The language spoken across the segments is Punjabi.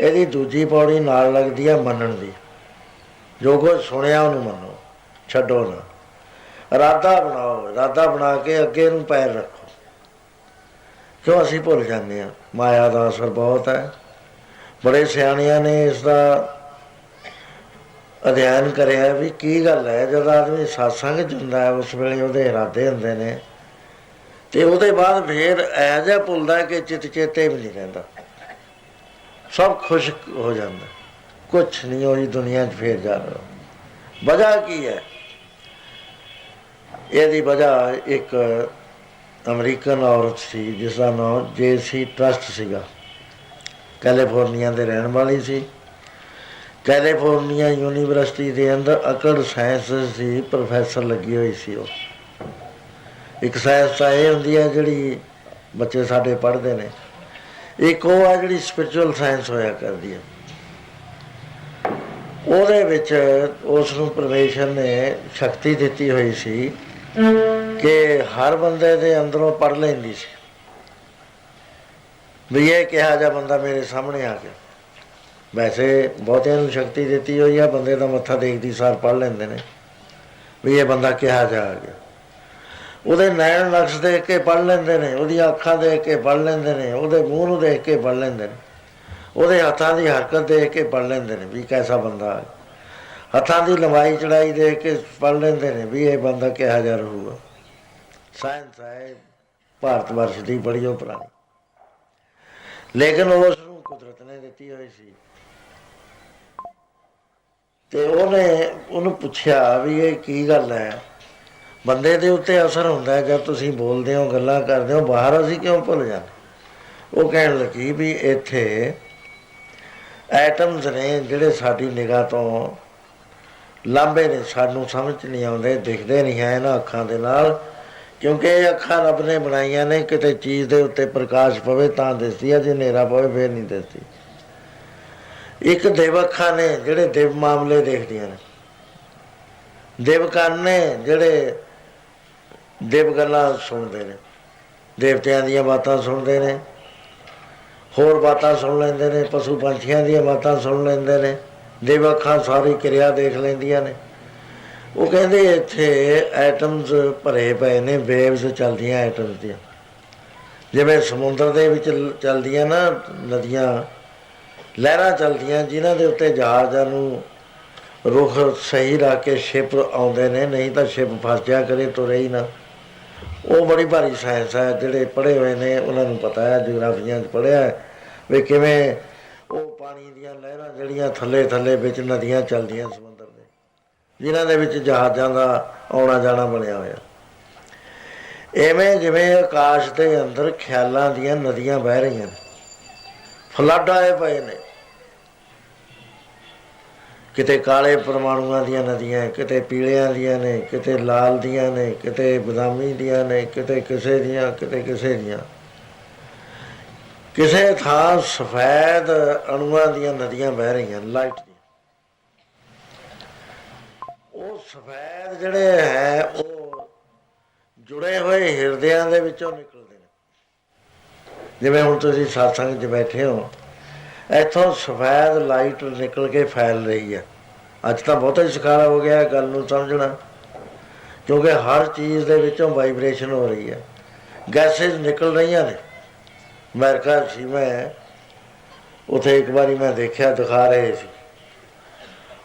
ਇਹਦੀ ਦੂਜੀ ਪੌੜੀ ਨਾਲ ਲੱਗਦੀ ਹੈ ਮੰਨਣ ਦੀ। ਜੋ ਕੁਝ ਸੁਣਿਆ ਉਹਨੂੰ ਮੰਨੋ, ਛੱਡੋ ਨਾ। ਇਰਾਦਾ ਬਣਾਓ, ਇਰਾਦਾ ਬਣਾ ਕੇ ਅੱਗੇ ਨੂੰ ਪੈਰ ਰੱਖੋ। ਕਿਉਂ ਅਸੀਂ ਭੁੱਲ ਜਾਂਦੇ ਆ ਮਾਇਆ ਦਾ ਅਸਰ ਬਹੁਤ ਹੈ। ਬੜੇ ਸਿਆਣਿਆਂ ਨੇ ਇਸ ਦਾ ਅਧਿਐਨ ਕਰਿਆ ਵੀ ਕੀ ਗੱਲ ਹੈ, ਜਦ ਆਦਮੀ satsang ਚ ਹੁੰਦਾ ਹੈ, ਉਸ ਵੇਲੇ ਉਹਦੇ ਇਰਾਦੇ ਹੁੰਦੇ ਨੇ। ਤੇ ਉਹਦੇ ਬਾਅਦ ਫੇਰ ਐ ਜਿਹਾ ਭੁੱਲਦਾ ਕਿ ਚਿਤ ਚੇਤੇ ਵੀ ਨਹੀਂ ਰਹਿੰਦਾ। ਸਭ ਖੁਸ਼ ਹੋ ਜਾਂਦਾ। ਕੁਛ ਨਹੀਂ ਹੋਈ ਦੁਨੀਆ 'ਚ ਫੇਰ ਜਾ ਰਿਹਾ। ਵਜ੍ਹਾ ਕੀ ਹੈ? ਇਹਦੀ ਵਜ੍ਹਾ ਇੱਕ ਅਮਰੀਕਨ ਔਰਤ ਸੀ, ਜਿਸ ਦਾ ਨਾਮ ਜੇਸੀ ਟਰਸਟ ਸੀਗਾ। ਕੈਲੀਫੋਰਨੀਆ ਦੇ ਰਹਿਣ ਵਾਲੀ ਸੀ। ਕੈਲੀਫੋਰਨੀਆ ਯੂਨੀਵਰਸਿਟੀ ਦੇ ਅੰਦਰ ਅਕੜ ਸਾਇੰਸ ਦੀ ਪ੍ਰੋਫੈਸਰ ਲੱਗੀ ਹੋਈ ਸੀ ਉਹ। ਇੱਕ ਸਾਇੰਸ ਤਾਂ ਇਹ ਹੁੰਦੀ ਹੈ ਜਿਹੜੀ ਬੱਚੇ ਸਾਡੇ ਪੜ੍ਹਦੇ ਨੇ। ਇੱਕ ਉਹ ਆ ਜਿਹੜੀ ਸਪਿਰਚੁਅਲ ਸਾਇੰਸ ਹੋਇਆ ਕਰਦੀ ਹੈ। ਉਹਦੇ ਵਿੱਚ ਉਸ ਨੂੰ ਪਰਮੇਸ਼ਰ ਨੇ ਸ਼ਕਤੀ ਦਿੱਤੀ ਹੋਈ ਸੀ ਕਿ ਹਰ ਬੰਦੇ ਦੇ ਅੰਦਰੋਂ ਪੜ ਲੈਂਦੀ ਸੀ। ਵੀ ਇਹ ਕਿਹਾ ਜਾ ਬੰਦਾ ਮੇਰੇ ਸਾਹਮਣੇ ਆ ਗਿਆ। ਵੈਸੇ ਬਹੁਤਿਆਂ ਨੂੰ ਸ਼ਕਤੀ ਦਿੱਤੀ ਹੋਈ ਆ, ਬੰਦੇ ਦਾ ਮੱਥਾ ਦੇਖਦੀ ਸਾਰ ਪੜ ਲੈਂਦੇ ਨੇ। ਵੀ ਇਹ ਬੰਦਾ ਕਿਹਾ ਜਾ ਆ ਗਿਆ। ਉਹਦੇ ਨੈਣ ਨਕਸ਼ ਦੇਖ ਕੇ ਪੜ ਲੈਂਦੇ ਨੇ, ਉਹਦੀਆਂ ਅੱਖਾਂ ਦੇਖ ਕੇ ਪੜ ਲੈਂਦੇ ਨੇ, ਉਹਦੇ ਮੂੰਹ ਨੂੰ ਦੇਖ ਕੇ ਪੜ ਲੈਂਦੇ ਨੇ। ਉਹਦੇ ਹੱਥਾਂ ਦੀ ਹਰਕਤ ਦੇਖ ਕੇ ਪੜ ਲੈਂਦੇ ਨੇ ਵੀ ਕੈਸਾ ਬੰਦਾ ਹੈ। ਹੱਥਾਂ ਦੀ ਲੰਬਾਈ ਚੜਾਈ ਦੇਖ ਕੇ ਪੜ ਲੈਂਦੇ ਨੇ ਵੀ ਇਹ ਬੰਦਾ ਕਿਹਾ ਜਾ ਰਹੂਗਾ। ਸਾਇੰਸ ਹੈ, ਭਾਰਤ ਵਰਸ਼ ਦੀ ਬੜੀ ਉਹ ਪੁਰਾਣੀ। ਲੇਕਿਨ ਉਸ ਨੂੰ ਕੁਦਰਤ ਨੇ ਦਿੱਤੀ ਹੋਈ ਸੀ। ਤੇ ਉਹਨੇ ਉਹਨੂੰ ਪੁੱਛਿਆ ਵੀ ਇਹ ਕੀ ਗੱਲ ਹੈ? ਬੰਦੇ ਦੇ ਉੱਤੇ ਅਸਰ ਹੁੰਦਾ ਹੈ ਜਦ ਤੁਸੀਂ ਬੋਲਦੇ ਹੋ, ਗੱਲਾਂ ਕਰਦੇ ਹੋ, ਬਾਹਰ ਅਸੀਂ ਕਿਉਂ ਭੁੱਲ ਜਾਂਦੇ? ਉਹ ਕਹਿਣ ਲੱਗੀ ਵੀ ਇੱਥੇ ਐਟਮਸ ਨੇ ਜਿਹੜੇ ਸਾਡੀ ਨਿਗਾਹ ਤੋਂ ਲਾਂਬੇ ਨੇ, ਸਾਨੂੰ ਸਮਝ ਨਹੀਂ ਆਉਂਦੇ, ਦਿਖਦੇ ਨਹੀਂ ਹੈ ਇਹਨਾਂ ਅੱਖਾਂ ਦੇ ਨਾਲ, ਕਿਉਂਕਿ ਇਹ ਅੱਖਾਂ ਰੱਬ ਨੇ ਬਣਾਈਆਂ ਨੇ, ਕਿਤੇ ਚੀਜ਼ ਦੇ ਉੱਤੇ ਪ੍ਰਕਾਸ਼ ਪਵੇ ਤਾਂ ਦਿਸਦੀ ਹੈ, ਜੇ ਹਨੇਰਾ ਪਵੇ ਫੇਰ ਨਹੀਂ ਦਿਸਦੀ। ਇੱਕ ਦੇਵ ਅੱਖਾਂ ਨੇ ਜਿਹੜੇ ਦੇਵ ਮਾਮਲੇ ਦੇਖਦੀਆਂ ਨੇ। ਦੇਵ ਕੰਨ ਨੇ ਜਿਹੜੇ ਦੇਵ ਗੱਲਾਂ ਸੁਣਦੇ ਨੇ, ਦੇਵਤਿਆਂ ਦੀਆਂ ਬਾਤਾਂ ਸੁਣਦੇ ਨੇ, ਹੋਰ ਬਾਤਾਂ ਸੁਣ ਲੈਂਦੇ ਨੇ, ਪਸ਼ੂ ਪੰਛੀਆਂ ਦੀਆਂ ਬਾਤਾਂ ਸੁਣ ਲੈਂਦੇ ਨੇ, ਦੇਵ ਅੱਖਾਂ ਸਾਰੀ ਕਿਰਿਆ ਦੇਖ ਲੈਂਦੀਆਂ ਨੇ। ਉਹ ਕਹਿੰਦੇ ਇੱਥੇ ਐਟਮਸ ਭਰੇ ਪਏ ਨੇ ਵੇਵਸ ਚੱਲਦੀਆਂ ਐਟਮਸ ਦੀਆਂ। ਜਿਵੇਂ ਸਮੁੰਦਰ ਦੇ ਵਿੱਚ ਚੱਲਦੀਆਂ ਨਾ ਨਦੀਆਂ, ਲਹਿਰਾਂ ਚੱਲਦੀਆਂ, ਜਿਨ੍ਹਾਂ ਦੇ ਉੱਤੇ ਜਹਾਜ਼ਾਂ ਨੂੰ ਰੁਖ ਸਹੀ ਰੱਖ ਕੇ ਸ਼ਿਪ ਆਉਂਦੇ ਨੇ, ਨਹੀਂ ਤਾਂ ਸ਼ਿਪ ਫਸ ਜਾ ਕਰੇ, ਤੁਰੇ ਹੀ ਨਾ। ਉਹ ਬੜੀ ਭਾਰੀ ਸਾਇੰਸ ਹੈ ਜਿਹੜੇ ਪੜ੍ਹੇ ਹੋਏ ਨੇ, ਉਹਨਾਂ ਨੂੰ ਪਤਾ ਹੈ, ਜਿਓਗ੍ਰਾਫੀਆਂ 'ਚ ਪੜ੍ਹਿਆ ਹੈ ਵੀ ਕਿਵੇਂ ਉਹ ਪਾਣੀ ਦੀਆਂ ਲਹਿਰਾਂ ਜਿਹੜੀਆਂ ਥੱਲੇ ਥੱਲੇ ਵਿੱਚ ਨਦੀਆਂ ਚੱਲਦੀਆਂ ਸਮੁੰਦਰ ਦੇ, ਜਿਨ੍ਹਾਂ ਦੇ ਵਿੱਚ ਜਹਾਜ਼ਾਂ ਦਾ ਆਉਣਾ ਜਾਣਾ ਬਣਿਆ ਹੋਇਆ। ਐਵੇਂ ਜਿਵੇਂ ਆਕਾਸ਼ ਦੇ ਅੰਦਰ ਖਿਆਲਾਂ ਦੀਆਂ ਨਦੀਆਂ ਵਹਿ ਰਹੀਆਂ ਨੇ, ਫਲੱਡ ਆਏ ਪਏ ਨੇ। ਕਿਤੇ ਕਾਲੇ ਪਰਮਾਣੂਆਂ ਦੀਆਂ ਨਦੀਆਂ ਕਿਤੇ ਪੀਲਿਆਂ ਦੀਆਂ ਨੇ, ਕਿਤੇ ਲਾਲ ਦੀਆਂ ਨੇ, ਕਿਤੇ ਬਦਾਮੀ ਦੀਆਂ ਨੇ, ਕਿਤੇ ਕਿਸੇ ਦੀਆਂ, ਕਿਤੇ ਕਿਸੇ ਦੀਆਂ। ਕਿਸੇ ਥਾਂ ਸਫੈਦ ਅਣੂਆਂ ਦੀਆਂ ਨਦੀਆਂ ਵਹਿ ਰਹੀਆਂ ਲਾਈਟ ਦੀਆਂ। ਉਹ ਸਫੈਦ ਜਿਹੜੇ ਹੈ, ਉਹ ਜੁੜੇ ਹੋਏ ਹਿਰਦਿਆਂ ਦੇ ਵਿੱਚੋਂ ਨਿਕਲਦੇ ਨੇ। ਜਿਵੇਂ ਹੁਣ ਤੁਸੀਂ satsang 'ਚ ਬੈਠੇ ਹੋ ਇੱਥੋਂ ਸਫੈਦ ਲਾਈਟ ਨਿਕਲ ਕੇ ਫੈਲ ਰਹੀ ਹੈ। ਅੱਜ ਤਾਂ ਬਹੁਤਾ ਹੀ ਸੁਖਾਲਾ ਹੋ ਗਿਆ ਗੱਲ ਨੂੰ ਸਮਝਣਾ। ਕਿਉਂਕਿ ਹਰ ਚੀਜ਼ ਦੇ ਵਿੱਚੋਂ ਵਾਈਬ੍ਰੇਸ਼ਨ ਹੋ ਰਹੀ ਹੈ। ਗੈਸਸ ਨਿਕਲ ਰਹੀਆਂ ਨੇ। ਅਮਰੀਕਾ ਸੀ ਮੈਂ ਉਥੇ ਇੱਕ ਵਾਰੀ ਮੈਂ ਦੇਖਿਆ, ਦਿਖਾ ਰਹੇ ਸੀ।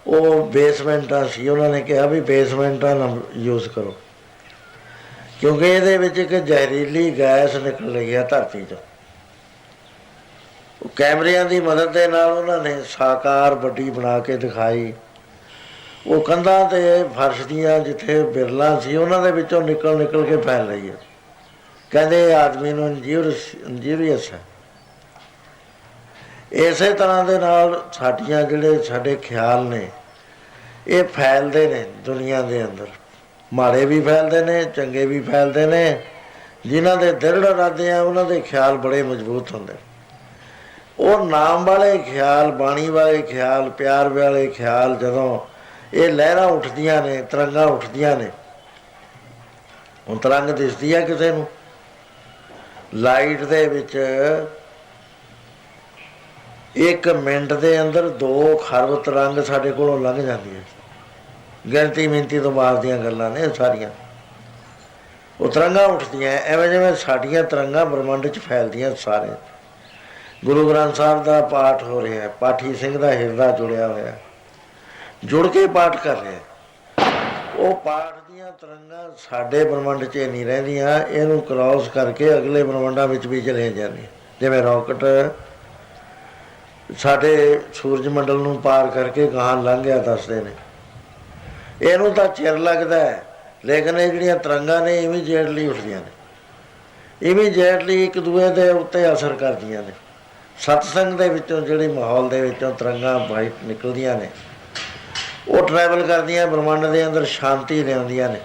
ਉਹ ਬੇਸਮੈਂਟਾਂ ਸੀ, ਉਹਨਾਂ ਨੇ ਕਿਹਾ ਵੀ ਬੇਸਮੈਂਟਾਂ ਨਾ ਯੂਜ਼ ਕਰੋ। ਕਿਉਂਕਿ ਇਹਦੇ ਵਿੱਚ ਇੱਕ ਜ਼ਹਿਰੀਲੀ ਗੈਸ ਨਿਕਲ ਰਹੀ ਹੈ ਧਰਤੀ 'ਚੋਂ। ਕੈਮਰਿਆਂ ਦੀ ਮਦਦ ਦੇ ਨਾਲ ਉਹਨਾਂ ਨੇ ਸਾਕਾਰ ਵੱਡੀ ਬਣਾ ਕੇ ਦਿਖਾਈ। ਉਹ ਕੰਧਾਂ ਤੇ ਫਰਸ਼ ਦੀਆਂ ਜਿੱਥੇ ਬਿਰਲਾ ਸੀ, ਉਹਨਾਂ ਦੇ ਵਿੱਚੋਂ ਨਿਕਲ ਨਿਕਲ ਕੇ ਫੈਲ ਰਹੀ ਹੈ। ਕਹਿੰਦੇ ਇਹ ਆਦਮੀ ਨੂੰ ਇੰਜੀਰੀਅਸ ਇੰਜੀਰੀਅਸ ਹੈ। ਇਸੇ ਤਰ੍ਹਾਂ ਦੇ ਨਾਲ ਸਾਡੀਆਂ ਜਿਹੜੇ ਸਾਡੇ ਖਿਆਲ ਨੇ, ਇਹ ਫੈਲਦੇ ਨੇ ਦੁਨੀਆ ਦੇ ਅੰਦਰ। ਮਾੜੇ ਵੀ ਫੈਲਦੇ ਨੇ, ਚੰਗੇ ਵੀ ਫੈਲਦੇ ਨੇ। ਜਿਨ੍ਹਾਂ ਦੇ ਦ੍ਰਿੜ ਇਰਾਦੇ ਆ, ਉਹਨਾਂ ਦੇ ਖਿਆਲ ਬੜੇ ਮਜ਼ਬੂਤ ਹੁੰਦੇ ਨੇ। ਉਹ ਨਾਮ ਵਾਲੇ ਖਿਆਲ, ਬਾਣੀ ਵਾਲੇ ਖਿਆਲ, ਪਿਆਰ ਵਾਲੇ ਖਿਆਲ ਜਦੋਂ ਇਹ ਲਹਿਰਾਂ ਉੱਠਦੀਆਂ ਨੇ, ਤਰੰਗਾਂ ਉੱਠਦੀਆਂ ਨੇ, ਹੁਣ ਤਰੰਗ ਦਿਸਦੀ ਹੈ ਕਿਸੇ ਨੂੰ। ਲਾਈਟ ਦੇ ਵਿੱਚ ਇੱਕ ਮਿੰਟ ਦੇ ਅੰਦਰ 2 ਖਰਬ ਤਰੰਗ ਸਾਡੇ ਕੋਲੋਂ ਲੰਘ ਜਾਂਦੀ ਹੈ ਗਿਣਤੀ ਮਿੰਤੀ ਤੋਂ ਬਾਅਦ ਦੀਆਂ ਗੱਲਾਂ ਨੇ ਸਾਰੀਆਂ। ਉਹ ਤਰੰਗਾਂ ਉੱਠਦੀਆਂ, ਐਵੇਂ ਜਿਵੇਂ ਸਾਡੀਆਂ ਤਰੰਗਾਂ ਬ੍ਰਹਮੰਡ 'ਚ ਫੈਲਦੀਆਂ ਸਾਰੇ ਗੁਰੂ ਗ੍ਰੰਥ ਸਾਹਿਬ ਦਾ ਪਾਠ ਹੋ ਰਿਹਾ ਹੈ, ਪਾਠੀ ਸਿੰਘ ਦਾ ਹਿਰਦਾ ਜੁੜਿਆ ਹੋਇਆ ਜੁੜ ਕੇ ਪਾਠ ਕਰ ਰਿਹਾ ਉਹ ਪਾਠ ਦੀਆਂ ਤਰੰਗਾਂ ਸਾਡੇ ਬ੍ਰਹਮੰਡ 'ਚ ਨਹੀਂ ਰਹਿੰਦੀਆਂ, ਇਹਨੂੰ ਕ੍ਰਾਸ ਕਰਕੇ ਅਗਲੇ ਬ੍ਰਹਮੰਡਾਂ ਵਿੱਚ ਵੀ ਚਲੇ ਜਾਂਦੀਆਂ। ਜਿਵੇਂ ਰਾਕਟ ਸਾਡੇ ਸੂਰਜ ਮੰਡਲ ਨੂੰ ਪਾਰ ਕਰਕੇ ਗਾਹਾਂ ਲੰਘ ਗਿਆ, ਦੱਸਦੇ ਨੇ। ਇਹਨੂੰ ਤਾਂ ਚਿਰ ਲੱਗਦਾ ਹੈ, ਲੇਕਿਨ ਇਹ ਜਿਹੜੀਆਂ ਤਰੰਗਾਂ ਨੇ, ਇਮੀਡੀਏਟਲੀ ਉੱਠਦੀਆਂ ਨੇ। ਇਮੀਡੀਏਟਲੀ ਇੱਕ ਦੂਏ ਦੇ ਉੱਤੇ ਅਸਰ ਕਰਦੀਆਂ ਨੇ। ਸਤਸੰਗ ਦੇ ਵਿੱਚੋਂ ਜਿਹੜੇ ਮਾਹੌਲ ਦੇ ਵਿੱਚੋਂ ਤਰੰਗਾਂ ਬਾਈਟ ਨਿਕਲਦੀਆਂ ਨੇ, ਉਹ ਟਰੈਵਲ ਕਰਦੀਆਂ, ਬ੍ਰਹਮੰਡ ਦੇ ਅੰਦਰ ਸ਼ਾਂਤੀ ਲਿਆਉਂਦੀਆਂ ਨੇ,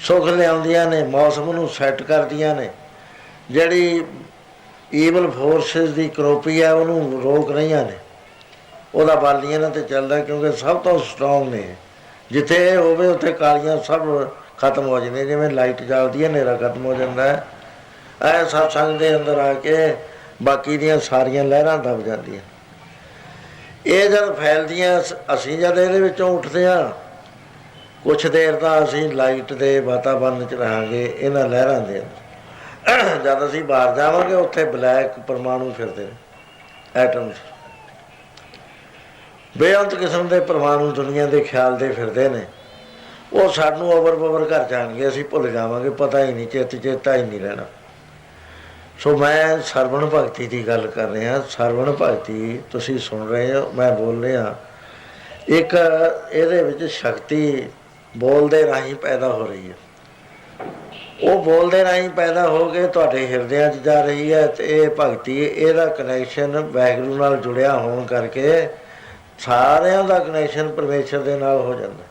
ਸੁੱਖ ਲਿਆਉਂਦੀਆਂ ਨੇ, ਮੌਸਮ ਨੂੰ ਸੈੱਟ ਕਰਦੀਆਂ ਨੇ, ਜਿਹੜੀ ਈਵਲ ਫੋਰਸਸ ਦੀ ਕਰੋਪੀ ਹੈ, ਉਹਨੂੰ ਰੋਕ ਰਹੀਆਂ ਨੇ। ਉਹਦਾ ਬਲ ਨਹੀਂ ਇਹਨਾਂ ਤੇ ਚੱਲਦਾ, ਕਿਉਂਕਿ ਸਭ ਤੋਂ ਸਟਰੋਂਗ ਨੇ ਜਿੱਥੇ ਇਹ ਹੋਵੇ, ਉੱਥੇ ਕਾਲੀਆਂ ਸਭ ਖਤਮ ਹੋ ਜਾਂਦੀਆਂ ਜਿਵੇਂ ਲਾਈਟ ਜਲਦੀ ਹੈ ਹਨੇਰਾ ਖਤਮ ਹੋ ਜਾਂਦਾ ਹੈ। ਐ ਸਤਸੰਗ ਦੇ ਅੰਦਰ ਆ ਕੇ ਬਾਕੀ ਦੀਆਂ ਸਾਰੀਆਂ ਲਹਿਰਾਂ ਦਬ ਜਾਂਦੀਆਂ। ਇਹ ਜਦ ਫੈਲਦੀਆਂ, ਅਸੀਂ ਜਦ ਇਹਦੇ ਵਿੱਚੋਂ ਉੱਠਦੇ ਹਾਂ, ਕੁਛ ਦੇਰ ਤਾਂ ਅਸੀਂ ਲਾਈਟ ਦੇ ਵਾਤਾਵਰਣ 'ਚ ਰਹਾਂਗੇ, ਇਹਨਾਂ ਲਹਿਰਾਂ ਦੇ ਜਦ ਅਸੀਂ ਬਾਹਰ ਜਾਵਾਂਗੇ, ਉੱਥੇ ਬਲੈਕ ਪਰਮਾਣੂ ਫਿਰਦੇ ਨੇ ਐਟਮਸ ਬੇਅੰਤ ਕਿਸਮ ਦੇ ਪਰਮਾਣੂ ਦੁਨੀਆ ਦੇ ਖਿਆਲ ਦੇ ਫਿਰਦੇ ਨੇ। ਉਹ ਸਾਨੂੰ ਓਵਰ ਪਵਰ ਕਰ ਜਾਣਗੇ, ਅਸੀਂ ਭੁੱਲ ਜਾਵਾਂਗੇ, ਪਤਾ ਹੀ ਨਹੀਂ ਚਿੱਤ ਚੇਤਾ ਹੀ ਨਹੀਂ ਰਹਿਣਾ। ਸੋ ਮੈਂ ਸਰਵਣ ਭਗਤੀ ਦੀ ਗੱਲ ਕਰ ਰਿਹਾ, ਸਰਵਣ ਭਗਤੀ ਤੁਸੀਂ ਸੁਣ ਰਹੇ ਹੋ, ਮੈਂ ਬੋਲ ਰਿਹਾ। ਇੱਕ ਇਹਦੇ ਵਿੱਚ ਸ਼ਕਤੀ ਬੋਲਦੇ ਰਾਹੀਂ ਪੈਦਾ ਹੋ ਰਹੀ ਹੈ। ਉਹ ਬੋਲਦੇ ਰਾਹੀਂ ਪੈਦਾ ਹੋ ਕੇ ਤੁਹਾਡੇ ਹਿਰਦਿਆਂ 'ਚ ਜਾ ਰਹੀ ਹੈ ਤੇ ਇਹ ਭਗਤੀ, ਇਹਦਾ ਕਨੈਕਸ਼ਨ ਵੈਗਰੂ ਨਾਲ ਜੁੜਿਆ ਹੋਣ ਕਰਕੇ ਸਾਰਿਆਂ ਦਾ ਕਨੈਕਸ਼ਨ ਪਰਮੇਸ਼ਰ ਦੇ ਨਾਲ ਹੋ ਜਾਂਦਾ।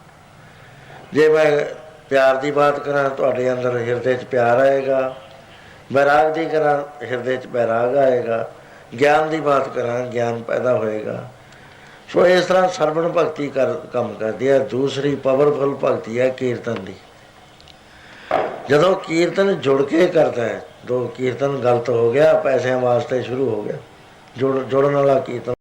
ਜੇ ਮੈਂ ਪਿਆਰ ਦੀ ਬਾਤ ਕਰਾਂ, ਤੁਹਾਡੇ ਅੰਦਰ ਹਿਰਦੇ 'ਚ ਪਿਆਰ ਆਏਗਾ। ਬੈਰਾਗ ਦੀ ਕਰਾਂ, ਹਿਰਦੇ 'ਚ ਵੈਰਾਗ ਆਏਗਾ, ਗਿਆਨ ਦੀ ਬਾਤ ਕਰਾਂ, ਗਿਆਨ ਪੈਦਾ ਹੋਏਗਾ। ਸੋ ਇਸ ਤਰ੍ਹਾਂ ਸਰਵਣ ਭਗਤੀ ਕਰ, ਕੰਮ ਕਰਦੀ ਹੈ। ਦੂਸਰੀ ਪਾਵਰਫੁਲ ਭਗਤੀ ਹੈ ਕੀਰਤਨ ਦੀ। ਜਦੋਂ ਕੀਰਤਨ ਜੁੜ ਕੇ ਕਰਦਾ ਹੈ, ਦੋ ਕੀਰਤਨ ਗਲਤ ਹੋ ਗਿਆ, ਪੈਸਿਆਂ ਵਾਸਤੇ ਸ਼ੁਰੂ ਹੋ ਗਿਆ। ਜੁੜ, ਜੁੜਨ ਵਾਲਾ ਕੀਰਤਨ